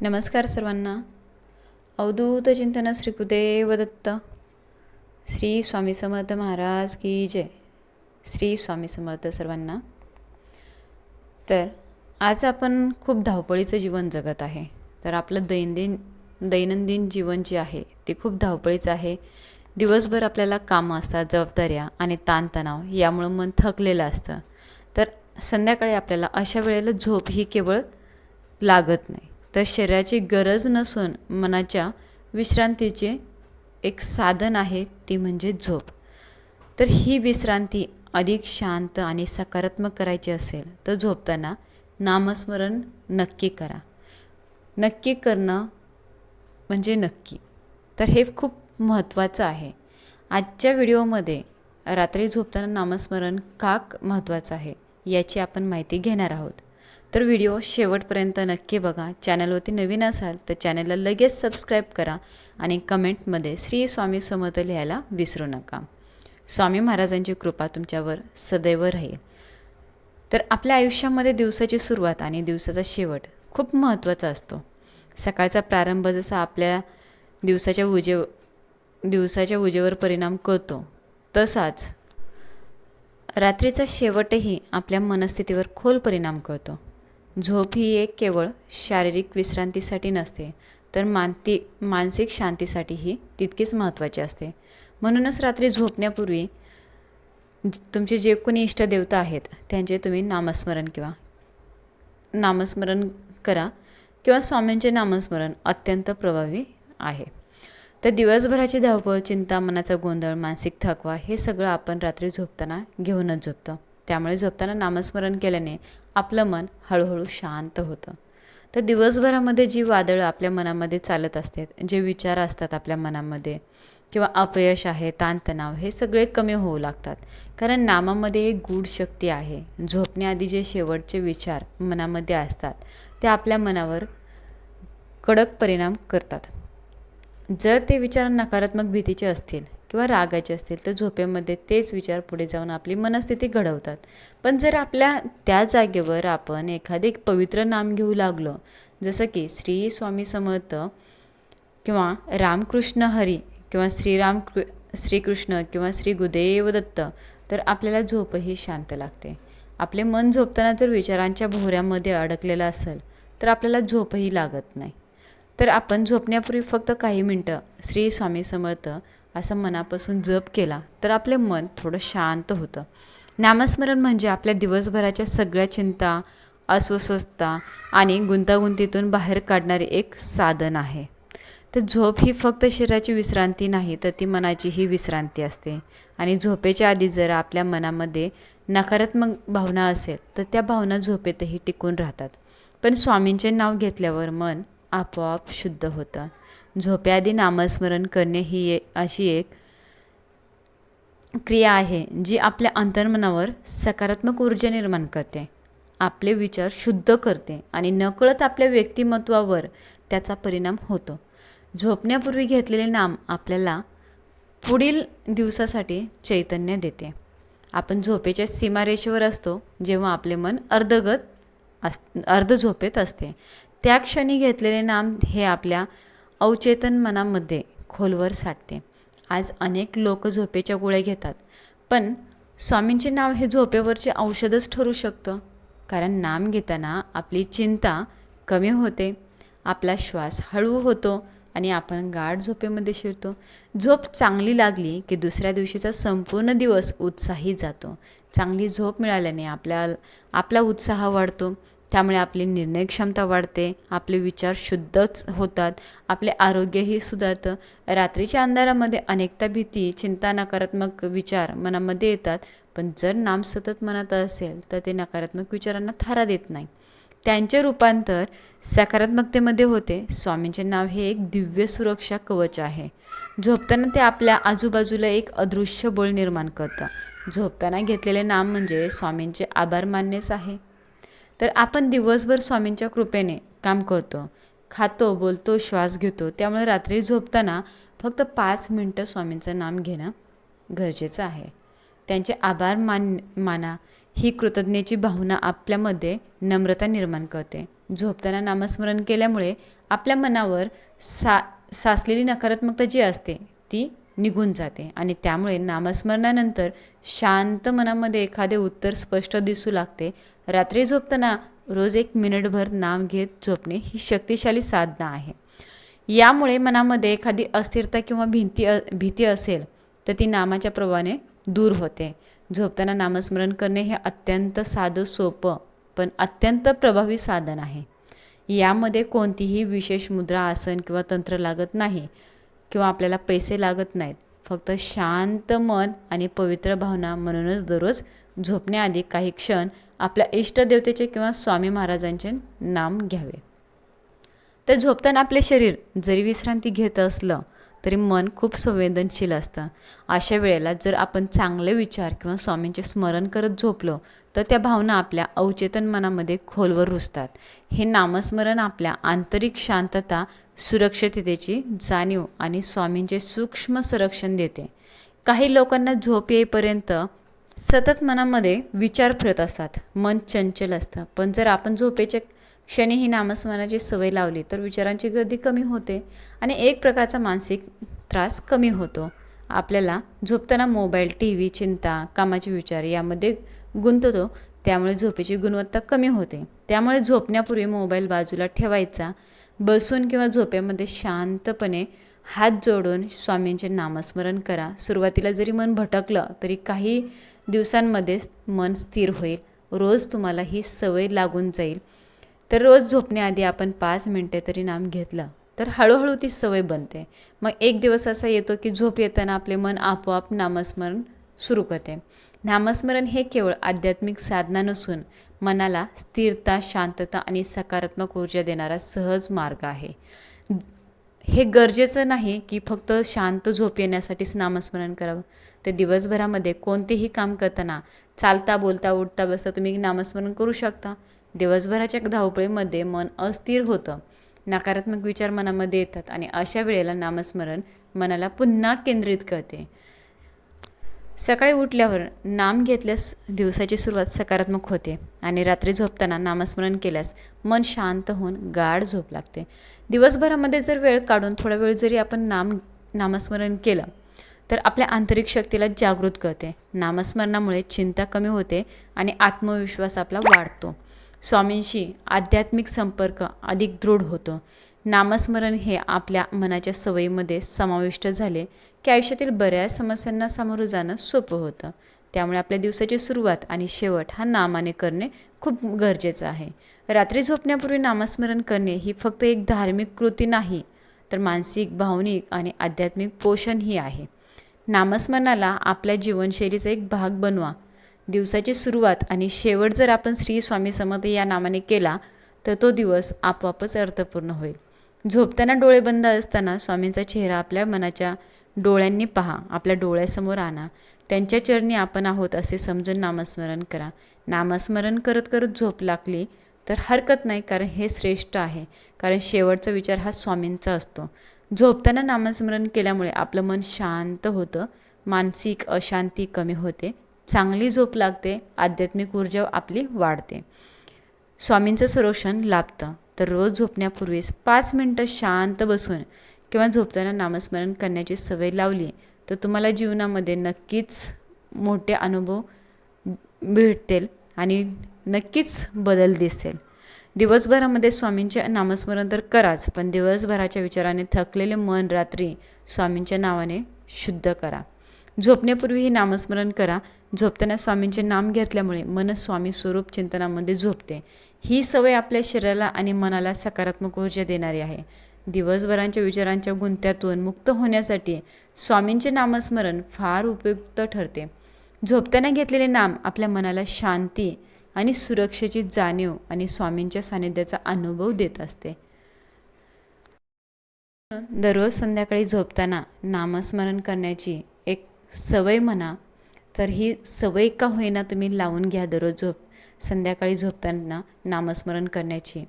नमस्कार सर्वांना. अवधूत चिंतन श्री कुदेव दत्त. श्री स्वामी समर्थ महाराज की जय. श्री स्वामी समर्थ सर्वांना. तर आज आपण खूप धावपळीचं जीवन जगत आहे. तर आपलं दैनंदिन दैनंदिन जीवन जे आहे ते खूप धावपळीचं आहे. दिवसभर आपल्याला कामं असतात जबाबदाऱ्या आणि ताणतणाव यामुळं मन थकलेलं असतं. तर संध्याकाळी आपल्याला अशा वेळेला झोप ही केवळ लागत नाही. तर शरीराची गरज नसून मनाच्या विश्रांतीचे एक साधन आहे ती म्हणजे झोप. तर ही विश्रांती अधिक शांत आणि सकारात्मक करायची असेल तर झोपताना नामस्मरण नक्की करा. नक्की करणं म्हणजे नक्की. तर हे खूप महत्त्वाचं आहे. आजच्या व्हिडिओमध्ये रात्री झोपताना नामस्मरण का महत्त्वाचं आहे याची आपण माहिती घेणार आहोत. तर व्हिडिओ शेवटपर्यंत नक्की बघा. चॅनलवरती नवीन असाल तर चॅनलला लगेच सबस्क्राईब करा आणि कमेंटमध्ये श्री स्वामी समर्थ लिहायला विसरू नका. स्वामी महाराजांची कृपा तुमच्यावर सदैव राहील. तर आपल्या आयुष्यामध्ये दिवसाची सुरुवात आणि दिवसाचा शेवट खूप महत्त्वाचा असतो. सकाळचा प्रारंभ जसा आपल्या दिवसाच्या उजे दिवसाच्या उजेवर परिणाम करतो तसाच रात्रीचा शेवटही आपल्या मनस्थितीवर खोल परिणाम करतो. झोप ही एक केवळ शारीरिक विश्रांतीसाठी नसते तर मानती मानसिक शांतीसाठीही तितकीच महत्त्वाची असते. म्हणूनच रात्री झोपण्यापूर्वी तुमचे जे कोणी इष्टदेवता आहेत त्यांचे तुम्ही नामस्मरण किंवा नामस्मरण करा किंवा स्वामींचे नामस्मरण अत्यंत प्रभावी आहे. तर दिवसभराची धावपळ चिंता मनाचा गोंधळ मानसिक थकवा हे सगळं आपण रात्री झोपताना घेऊनच झोपतो. त्यामुळे झोपताना नामस्मरण केल्याने आपलं मन हळूहळू शांत होतं. तर दिवसभरामध्ये जी वादळं आपल्या मनामध्ये चालत असतात जे विचार असतात आपल्या मनामध्ये किंवा अपयश आहे ताणतणाव हे सगळे कमी होऊ लागतात. कारण नामामध्ये एक गूढ शक्ती आहे. झोपण्याआधी जे शेवटचे विचार मनामध्ये असतात ते आपल्या मनावर कडक परिणाम करतात. जर ते विचार नकारात्मक भीतीचे असतील किंवा रागाचे असतील तर झोपेमध्ये तेच विचार पुढे जाऊन आपली मनस्थिती घडवतात. पण जर आपल्या त्या जागेवर आपण एखादे पवित्र नाम घेऊ लागलो जसं की श्री स्वामी समर्थ किंवा रामकृष्ण हरी किंवा श्रीराम कृ श्रीकृष्ण किंवा श्री गुदेव दत्त तर आपल्याला झोपही शांत लागते. आपले मन झोपताना जर विचारांच्या भोवऱ्यामध्ये अडकलेलं असेल तर आपल्याला झोपही लागत नाही. तर आपण झोपण्यापूर्वी फक्त काही मिनटं श्री स्वामी समर्थ असं मनापासून जप केला तर आपले मन थोडं शांत होतं. नामस्मरण म्हणजे आपल्या दिवसभराच्या सगळ्या चिंता अस्वस्थता आणि गुंतागुंतीतून बाहेर काढणारे एक साधन आहे. तर झोप ही फक्त शरीराची विश्रांती नाही तर ती मनाचीही विश्रांती असते. आणि झोपेच्या आधी जर आपल्या मनामध्ये नकारात्मक भावना असेल तर त्या भावना झोपेतही टिकून राहतात. पण स्वामींचे नाव घेतल्यावर मन आपोआप शुद्ध होतं. झोप्याआधी नामस्मरण करणे ही अशी एक क्रिया आहे जी आपल्या अंतर्मनावर सकारात्मक ऊर्जा निर्माण करते. आपले विचार शुद्ध करते आणि नकळत आपल्या व्यक्तिमत्वावर त्याचा परिणाम होतो. झोपण्यापूर्वी घेतलेले नाम आपल्याला पुढील दिवसासाठी चैतन्य देते. आपण झोपेच्या सीमारेषेवर असतो जेव्हा आपले मन अर्धगत अस अर्ध झोपेत असते. त्या क्षणी घेतलेले नाम हे आपल्या अवचेतन मनामध्ये खोलवर साठते. आज अनेक लोक झोपेच्या गोळ्या घेतात. पण स्वामींचे नाव हे झोपेवरचे औषधच ठरू शकतं. कारण नाम घेताना आपली चिंता कमी होते. आपला श्वास हळू होतो आणि आपण गाढ झोपेमध्ये शिरतो. झोप चांगली लागली की दुसऱ्या दिवशीचा संपूर्ण दिवस उत्साही जातो. चांगली झोप मिळाल्याने आपल्या आपला उत्साह वाढतो. त्यामुळे आपली निर्णय क्षमता वाढते आपले विचार शुद्धच होतात आपले आरोग्यही सुधारतं. रात्रीच्या अंधारामध्ये अनेकता भीती चिंता नकारात्मक विचार मनामध्ये येतात पण जर नाम सतत मनात असेल तर ते नकारात्मक विचारांना थारा देत नाही. त्यांचे रूपांतर सकारात्मकतेमध्ये होते. स्वामींचे नाव हे एक दिव्य सुरक्षा कवच आहे. झोपताना ते आपल्या आजूबाजूला एक अदृश्य बोल निर्माण करतं. झोपताना घेतलेले नाम म्हणजे स्वामींचे आभार मानणेच आहे. तर आपण दिवसभर स्वामींच्या कृपेने काम करतो खातो बोलतो श्वास घेतो त्यामुळे रात्री झोपताना फक्त पाच मिनटं स्वामींचं नाम घेणं गरजेचं आहे. त्यांचे आभार मान माना. ही कृतज्ञतेची भावना आपल्यामध्ये नम्रता निर्माण करते. झोपताना नामस्मरण केल्यामुळे आपल्या मनावर सा साचलेली नकारात्मकता जी असते ती निघून जाते आणि त्यामुळे नामस्मरणानंतर शांत मनामध्ये एखादे उत्तर स्पष्ट दिसू लागते रात्री झोपताना रोज एक मिनिटभर नाम घेत झोपणे ही शक्तिशाली साधना आहे. यामुळे मनामध्ये एखादी अस्थिरता किंवा भिंती भीती असेल तर ती नामाच्या प्रभावाने दूर होते. झोपताना नामस्मरण करणे हे अत्यंत साधं सोपं पण अत्यंत प्रभावी साधन आहे. यामध्ये कोणतीही विशेष मुद्रा आसन किंवा तंत्र लागत नाही किंवा आपल्याला पैसे लागत नाहीत. फक्त शांत मन आणि पवित्र भावना म्हणूनच दररोज झोपण्याआधी काही क्षण आपल्या इष्टदेवतेचे किंवा स्वामी महाराजांचे नाम घ्यावे. तर झोपताना आपले शरीर जरी विश्रांती घेत असलं तरी मन खूप संवेदनशील असतं. अशा वेळेला जर आपण चांगले विचार किंवा स्वामींचे स्मरण करत झोपलो तर त्या भावना आपल्या अवचेतन मनामध्ये खोलवर रुजतात. हे नामस्मरण आपल्या आंतरिक शांतता सुरक्षिततेची जाणीव आणि स्वामींचे सूक्ष्म संरक्षण देते. काही लोकांना झोप येईपर्यंत सतत मनामध्ये विचार फिरत असतात. मन चंचल असतं. पण जर आपण झोपेच्या क्षणी ही नामस्मरणाची सवय लावली तर विचारांची गर्दी कमी होते आणि एक प्रकारचा मानसिक त्रास कमी होतो. आपल्याला झोपताना मोबाईल टी व्ही चिंता कामाचे विचार यामध्ये गुंततो. त्यामुळे झोपेची गुणवत्ता कमी होते. त्यामुळे झोपण्यापूर्वी मोबाईल बाजूला ठेवायचा. बसून किंवा झोपेमध्ये शांतपणे हात जोडून स्वामींचे नामस्मरण करा. सुरुवातीला जरी मन भटकलं तरी काही दिवसांमध्ये मन स्थिर होईल. रोज तुम्हाला ही सवय लागून जाईल. तर रोज झोपण्याआधी आपण पाच मिनटे तरी नाम घेतलं तर हळूहळू ती सवय बनते. मग एक दिवस असा येतो की झोप येताना आपले मन आपोआप नामस्मरण सुरू करते. नामस्मरण हे केवळ आध्यात्मिक साधना नसून मनाला स्थिरता शांतता आणि सकारात्मक ऊर्जा देणारा सहज मार्ग आहे. हे गरजेचं नाही की फक्त शांत झोप येण्यासाठीच नामस्मरण करावं. ते दिवसभरामध्ये कोणतेही काम करताना चालता बोलता उठता बसता तुम्ही नामस्मरण करू शकता. दिवसभराच्या धावपळीमध्ये मन अस्थिर होतं. नकारात्मक विचार मनामध्ये येतात आणि अशा वेळेला नामस्मरण मनाला पुन्हा केंद्रित करते. सकाळी उठल्यावर नाम घेतल्यास दिवसाची सुरुवात सकारात्मक होते आणि रात्री झोपताना नामस्मरण केल्यास मन शांत होऊन गाढ झोप लागते. दिवसभरामध्ये जर वेळ काढून थोडा वेळ जरी आपण नाम नामस्मरण केलं तर आपल्या आंतरिक शक्तीला जागृत करते. नामस्मरणामुळे चिंता कमी होते आणि आत्मविश्वास आपला वाढतो. स्वामींशी आध्यात्मिक संपर्क अधिक दृढ होतो. नामस्मरण हे आपल्या मनाच्या सवयीमध्ये समाविष्ट झाले की आयुष्यातील बऱ्याच समस्यांना सामोरं जाणं सोपं होतं. त्यामुळे आपल्या दिवसाची सुरुवात आणि शेवट हा नामाने करणे खूप गरजेचं आहे. रात्री झोपण्यापूर्वी नामस्मरण करणे ही फक्त एक धार्मिक कृती नाही तर मानसिक भावनिक आणि आध्यात्मिक पोषणही आहे. नामस्मरणाला आपल्या जीवनशैलीचा एक भाग बनवा. दिवसाची सुरुवात आणि शेवट जर आपण श्री स्वामी समर्थ या नामाने केला तर तो दिवस आपोआपच अर्थपूर्ण होईल. झोपताना डोळे बंद असताना स्वामींचा चेहरा आपल्या मनाच्या डोळ्यांनी पहा आपल्या डोळ्यासमोर आणा. त्यांच्या चरणी आपण आहोत असे समजून नामस्मरण करा. नामस्मरण करत करत झोप लागली तर हरकत नाही कारण हे श्रेष्ठ आहे. कारण शेवटचा विचार हा स्वामींचा असतो. झोपताना नामस्मरण केल्यामुळे आपलं मन शांत होतं. मानसिक अशांती कमी होते. चांगली झोप लागते. आध्यात्मिक ऊर्जा आपली वाढते. स्वामींचं संरक्षण लाभतं. तर रोज झोपण्यापूर्वीच पाच मिनटं शांत बसून किंवा झोपताना नामस्मरण करण्याची सवय लावली तर तुम्हाला जीवनामध्ये नक्कीच मोठे अनुभव भेटतील आणि नक्कीच बदल दिसेल. दिवसभरामध्ये स्वामींचे नामस्मरण तर कराच पण दिवसभराच्या विचाराने थकलेले मन रात्री स्वामींच्या नावाने शुद्ध करा. झोपण्यापूर्वी नामस्मरण करा. झोपताना स्वामींचे नाम घेतल्यामुळे मन स्वामी स्वरूप चिंतनामध्ये झोपते. ही सवय आपल्या शरीराला आणि मनाला सकारात्मक ऊर्जा देणारी आहे. दिवसभरांच्या विचारांच्या गुंत्यातून मुक्त होण्यासाठी स्वामींचे नामस्मरण फार उपयुक्त ठरते. झोपताना घेतलेले नाम आपल्या मनाला शांती आणि सुरक्षेची जाणीव आणि स्वामींच्या सानिध्याचा अनुभव देत असते. दररोज संध्याकाळी झोपताना नामस्मरण करण्याची एक सवय म्हणा तर ही सवय का होईना तुम्ही लावून घ्या दररोज झोप. संध्याकाळी झोपताना नामस्मरण करण्याची.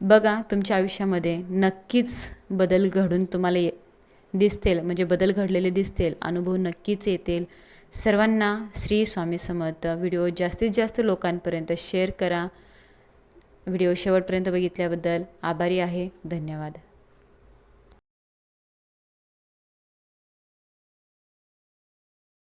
बघा तुमच्या आयुष्यामध्ये नक्कीच बदल घडून तुम्हाला ये दिसतील. म्हणजे बदल घडलेले दिसतील अनुभव नक्कीच येतील. सर्वांना श्री स्वामी समर्थ. व्हिडिओ जास्तीत जास्त लोकांपर्यंत शेअर करा. व्हिडिओ शेवटपर्यंत बघितल्याबद्दल आभारी आहे. धन्यवाद.